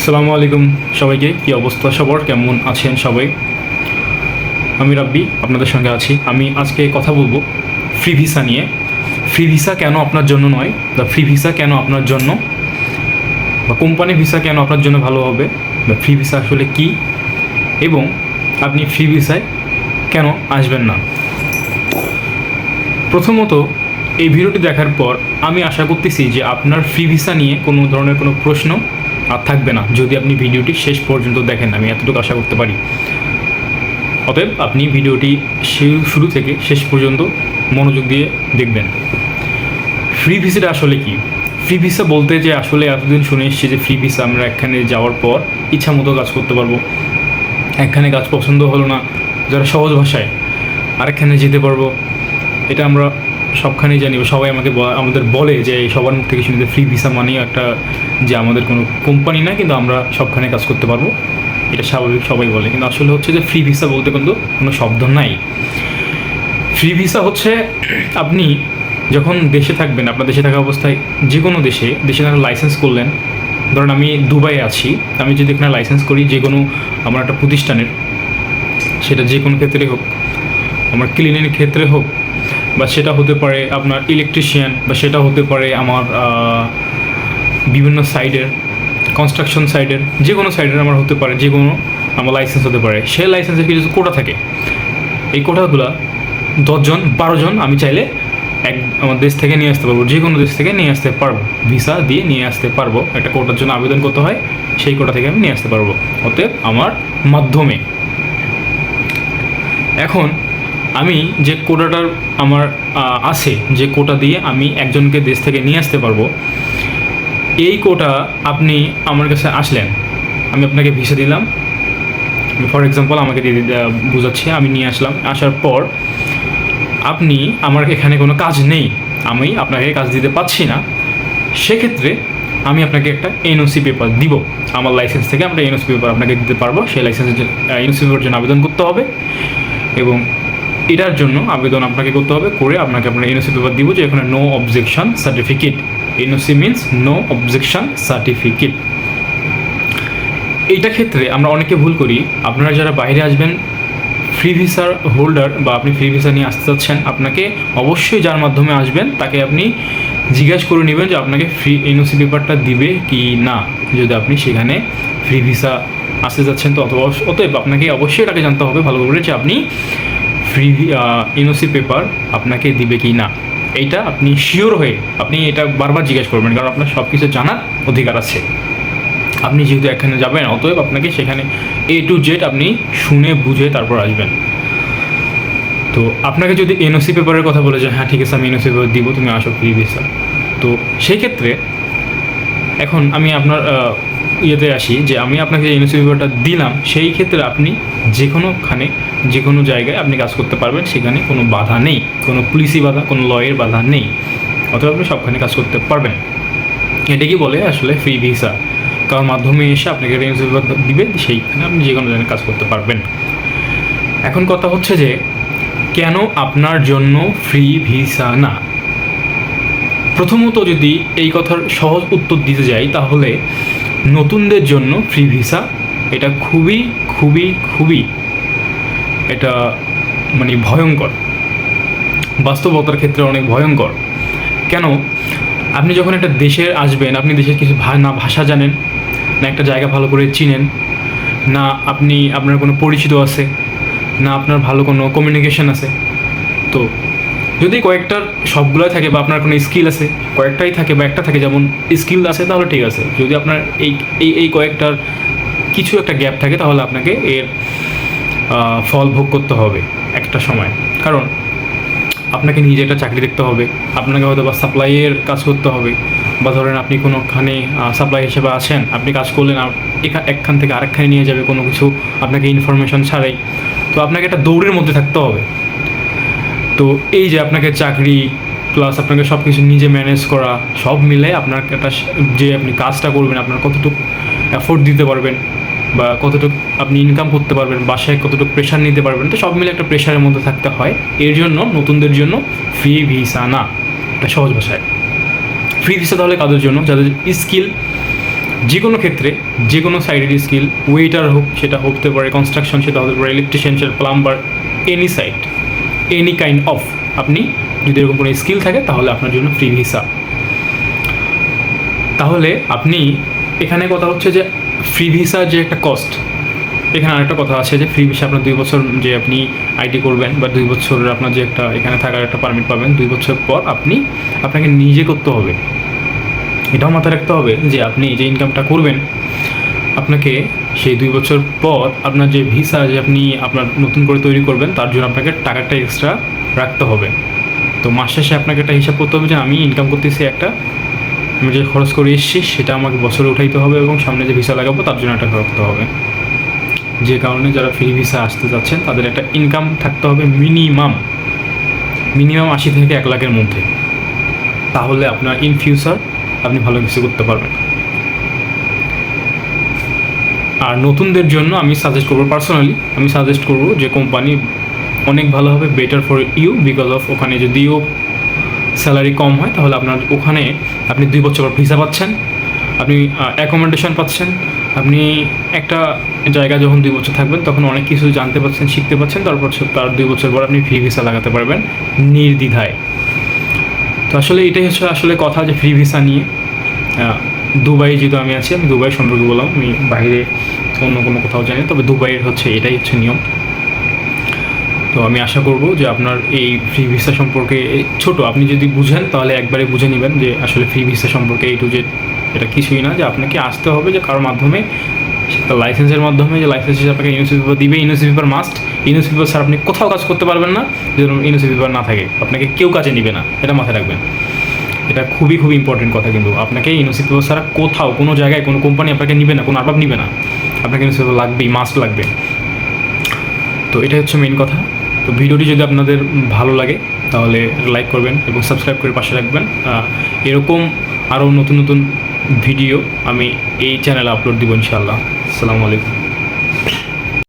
আসসালামু আলাইকুম সবাইকে, কি অবস্থা সবার? কেমন আছেন সবাই? আমি রাব্বি, আপনাদের সঙ্গে আছি। আমি আজকে কথা বলব ফ্রি ভিসা নিয়ে। ফ্রি ভিসা কেন আপনার জন্য নয়? বা ফ্রি ভিসা কেন আপনার জন্য? বা কোম্পানি ভিসা কেন আপনার জন্য ভালো হবে? বা ফ্রি ভিসা আসলে কি? এবং আপনি ফ্রি ভিসায় কেন আসবেন না? প্রথমত, এই ভিডিওটি দেখার পর আমি আশা করতেছি যে আপনার ফ্রি ভিসা নিয়ে কোনো ধরনের কোনো প্রশ্ন আর থাকবে না। যদি আপনি ভিডিওটি শেষ পর্যন্ত দেখেন, আমি এতটুকু আশা করতে পারি। অতএব আপনি ভিডিওটি শুরু থেকে শেষ পর্যন্ত মনোযোগ দিয়ে দেখবেন। ফ্রি ভিসাটা আসলে কি? ফ্রি ভিসা বলতে যে আসলে এতদিন শুনে এসেছি যে ফ্রি ভিসা আমরা এখানে যাওয়ার পর ইচ্ছা মতো কাজ করতে পারব। একখানে কাজ পছন্দ হলো না, যারা সহজ ভাষায় আরেকখানে যেতে পারব। এটা আমরা সবখানেই জানি সবাই আমাকে আমাদের বলে যে সবার মুখ থেকে শুনতে ফ্রি ভিসা মানেই একটা যে আমাদের কোনো কোম্পানি না কিন্তু আমরা সবখানে কাজ করতে পারব। এটা স্বাভাবিক সবাই বলে। কিন্তু আসলে হচ্ছে যে ফ্রি ভিসা বলতে কিন্তু কোনো শব্দ নাই। ফ্রি ভিসা হচ্ছে আপনি যখন দেশে থাকবেন, আপনার দেশে থাকা অবস্থায় যে কোনো দেশে দেশে থাকা লাইসেন্স করলেন, ধরুন আমি দুবাই আছি, আমি যদি এখানে লাইসেন্স করি যে কোনো আমার একটা প্রতিষ্ঠানের, সেটা যে কোনো ক্ষেত্রে হোক, আমার ক্লিনের ক্ষেত্রে হোক বা সেটা হতে পারে আপনার ইলেকট্রিশিয়ান বা সেটা হতে পারে আমার বিভিন্ন সাইডের কনস্ট্রাকশন সাইডের যে কোনো সাইডের আমার হতে পারে, যে কোনো আমার লাইসেন্স হতে পারে। সেই লাইসেন্সের কিছু কোটা থাকে। এই কোটাগুলো দশজন, বারোজন আমি চাইলে এক, আমার দেশ থেকে নিয়ে আসতে পারব। যে কোনো দেশ থেকে নিয়ে আসতে পারব। ভিসা দিয়ে নিয়ে আসতে পারব। একটা কোটার জন্য আবেদন করতে হয়, সেই কোটা থেকে আমি নিয়ে আসতে পারব। অতএব আমার মাধ্যমে। এখন আমি যে কোটাটার আমার আছে, যে কোটা দিয়ে আমি একজনকে দেশ থেকে নিয়ে আসতে পারব, এই কোটা আপনি আমার কাছে আসলেন। আমি আপনাকে ভিসা দিলাম। ফর এক্সাম্পল আমাকে দিয়ে বুঝাচ্ছি, আমি নিয়ে আসলাম। আসার পর আপনি আমার এখানে কোনো কাজ নেই। আমি আপনাকে কাজ দিতে পারছি না। সেক্ষেত্রে আমি আপনাকে একটা এনওসি পেপার দিব। আমার লাইসেন্স থেকে আমরা এনওসি পেপার আপনাকে দিতে পারব। সেই লাইসেন্সের এনওসি পেপার জন্য আবেদন করতে হবে এবং এটার জন্য আবেদন আপনাকে করতে হবে করে আপনাকে আপনার এনওসি পেপার দিব যে এখানে no objection certificate NOC means no objection certificate এইটা ক্ষেত্রে আমরা অনেকে ভুল করি। আপনারা যারা বাইরে আসবেন ফ্রি ভিসার হোল্ডার বা আপনি ফ্রি ভিসা নিয়ে আসতে চাচ্ছেন, আপনাকে অবশ্যই যার মাধ্যমে আসবেন তাকে আপনি জিজ্ঞাসা করে নেবেন যে আপনাকে ফ্রি এনওসি পেপারটা দিবে কি না। যদি আপনি সেখানে ফ্রি ভিসা আসতে যাচ্ছেন তো অথবা অতএব আপনাকে অবশ্যই এটাকে জানতে হবে ভালো করে যে আপনি ফ্রি এনওসি পেপার আপনাকে দিবে কি না, এইটা আপনি শিওর হয়ে আপনি এটা বারবার জিজ্ঞেস করবেন, কারণ আপনার সব কিছু জানার অধিকার আছে। আপনি যেহেতু এখানে যাবেন, অতএব আপনাকে সেখানে এ টু জেড আপনি শুনে বুঝে তারপর আসবেন। তো আপনাকে যদি এনওসি পেপারের কথা বলে যে হ্যাঁ ঠিক আছে, আমি এনওসি পেপার দিব, তুমি আসো ফ্রি ভিসা তো সেই ক্ষেত্রে এখন আমি আপনার ইয়েতে আসি যে আমি আপনাকে যে এনওসি পেপারটা দিলাম, সেই ক্ষেত্রে আপনি যে কোনোখানে যে কোনো জায়গায় আপনি কাজ করতে পারবেন, সেখানে কোনো বাধা নেই। কোনো পুলিশি বাধা, কোনো লয়ের বাধা নেই। অথবা আপনি সবখানে কাজ করতে পারবেন। এটা কি বলে আসলে ফ্রি ভিসা কারোর মাধ্যমে এসে আপনাকে রেঞ্জ দিবে, সেইখানে আপনি যে কোনো জায়গায় কাজ করতে পারবেন। এখন কথা হচ্ছে যে, কেন আপনার জন্য ফ্রি ভিসা না? প্রথমত যদি এই কথার সহজ উত্তর দিতে যাই, তাহলে নতুনদের জন্য ফ্রি ভিসা এটা খুবই খুবই খুবই এটা মানে ভয়ঙ্কর। বাস্তবতার ক্ষেত্রে অনেক ভয়ঙ্কর। কেন? আপনি যখন একটা দেশে আসবেন, আপনি দেশের কিছু না ভাষা জানেন, না একটা জায়গা ভালো করে চিনেন, না আপনি, আপনার কোনো পরিচিত আছে, না আপনার ভালো কোনো কমিউনিকেশন আছে, তো যদি কয়েকটার সবগুলোই থাকে বা আপনার কোনো স্কিল আছে, কয়েকটাই থাকে বা একটা থাকে, যেমন স্কিল আছে, তাহলে ঠিক আছে। যদি আপনার এই এই এই কয়েকটার কিছু একটা গ্যাপ থাকে, তাহলে আপনাকে এর ফল ভোগ করতে হবে একটা সময়। কারণ আপনাকে নিজে একটা চাকরি দেখতে হবে, আপনাকে হয়তো বা সাপ্লাইয়ের কাজ করতে হবে, বা ধরেন আপনি কোনোখানে সাপ্লাই হিসেবে আছেন, আপনি কাজ করলেন একখান থেকে আরেকখানে নিয়ে যাবে কোনো কিছু, আপনাকে ইনফরমেশন ছাড়াই। তো আপনাকে একটা দৌড়ের মধ্যে থাকতে হবে। তো এই যে আপনাকে চাকরি প্লাস আপনাকে সব কিছু নিজে ম্যানেজ করা, সব মিলে আপনার একটা যে আপনি কাজটা করবেন, আপনার কতটুকু এফোর্ট দিতে পারবেন বা কতটুকু আপনি ইনকাম করতে পারবেন, বাসায় কতটুকু প্রেশার নিতে পারবেন, তো সব মিলে একটা প্রেশারের মধ্যে থাকতে হয়। এর জন্য নতুনদের জন্য ফ্রি ভিসা না, এটা সহজ ভাষায়। ফ্রি ভিসা তাহলে কাদের জন্য? যাদের স্কিল যে কোনো ক্ষেত্রে যে কোনো সাইডের স্কিল ওয়েটার হোক, সেটা হতে পারে কনস্ট্রাকশন সেটা হতে পারে ইলেকট্রিশিয়ান সেটা plumber any side any kind of আপনি যদি এরকম কোনো স্কিল থাকে, তাহলে আপনার জন্য ফ্রি ভিসা তাহলে আপনি, এখানে কথা হচ্ছে যে ফ্রি ভিসার যে একটা কস্ট এখানে আরেকটা কথা আছে যে ফ্রি ভিসা আপনার দুই বছর যে আপনি আইটি করবেন বা দুই বছরের আপনার যে একটা, এখানে থাকার একটা পারমিট পাবেন, দুই বছর পর আপনি, আপনাকে নিজে করতে হবে। এটাও মাথায় রাখতে হবে যে, আপনি যে ইনকামটা করবেন আপনাকে সেই দুই বছর পর আপনার যে ভিসা যে আপনি আপনার নতুন করে তৈরি করবেন, তার জন্য আপনাকে টাকাটা এক্সট্রা রাখতে হবে। তো মাস শেষে আপনাকে একটা হিসাব করতে হবে যে আমি ইনকাম করতেছি একটা, আমি যে খরচ করে এসেছি সেটা আমাকে বছরে উঠাইতে হবে এবং সামনে যে ভিসা লাগাবো তার জন্য একটা রাখতে হবে। যে কারণে যারা ফ্রি ভিসা আসতে যাচ্ছেন, তাদের একটা ইনকাম থাকতে হবে মিনিমাম মিনিমাম আশি থেকে এক লাখের মধ্যে। তাহলে আপনার ইন ফিউচার আপনি ভালো কিছু করতে পারবেন। আর নতুনদের জন্য আমি সাজেস্ট করব পার্সোনালি আমি সাজেস্ট করব যে কোম্পানি অনেক ভালো হবে better for you because of ওখানে যদিও স্যালারি কম হয়, তাহলে আপনার ওখানে আপনি দুই বছর পর ভিসা পাচ্ছেন, আপনি অ্যাকোমোডেশন পাচ্ছেন, আপনি একটা জায়গা যখন দুই বছর থাকবেন, তখন অনেক কিছু জানতে পারছেন শিখতে পারছেন তারপর তার দুই বছর পর আপনি ফ্রি ভিসা লাগাতে পারবেন নির্দ্বিধায়। তো আসলে এটাই হচ্ছে আসলে কথা যে ফ্রি ভিসা নিয়ে দুবাই যেহেতু আমি আছি, আমি দুবাই সম্পর্কে বললাম, আমি বাইরে অন্য কোনো কোথাও জানি তবে দুবাইয়ের হচ্ছে এটাই হচ্ছে নিয়ম। তো আমি আশা করব যে আপনার এই ফ্রি ভিসা সম্পর্কে ছোট, আপনি যদি বুঝেন, তাহলে একবারে বুঝে নেবেন যে আসলে ফ্রি ভিসা সম্পর্কে এই টু যে এটা কিছুই না, যে আপনাকে আসতে হবে যে কারোর মাধ্যমে, সেটা লাইসেন্সের মাধ্যমে, যে লাইসেন্স হিসেবে আপনাকে ইউনিসি পেপার দিবে ইউনিসি পেপার মাস্ট ইউনিসি পেপার স্যার আপনি কোথাও কাজ করতে পারবেন না যদি ইউনিসি পেপার না থাকে, আপনাকে কেউ কাজে নিবে না, এটা মাথায় রাখবেন। এটা খুবই খুবই ইম্পর্টেন্ট কথা কিন্তু। আপনাকে ইউনিসি পেপার ছাড়া কোথাও, কোনো জায়গায়, কোনো কোম্পানি আপনাকে নিবে না, কোনো আরবাব নিবে না। আপনাকে ইউনিসি পেপার লাগবেই মাস্ট লাগবে। তো এটাই হচ্ছে মেন কথা। তো ভিডিওটি যদি আপনাদের ভালো লাগে, তাহলে লাইক করবেন এবং সাবস্ক্রাইব করে পাশে রাখবেন। এরকম আরও নতুন নতুন ভিডিও আমি এই চ্যানেলে আপলোড দিব ইনশাআল্লাহ। আসসালামু আলাইকুম।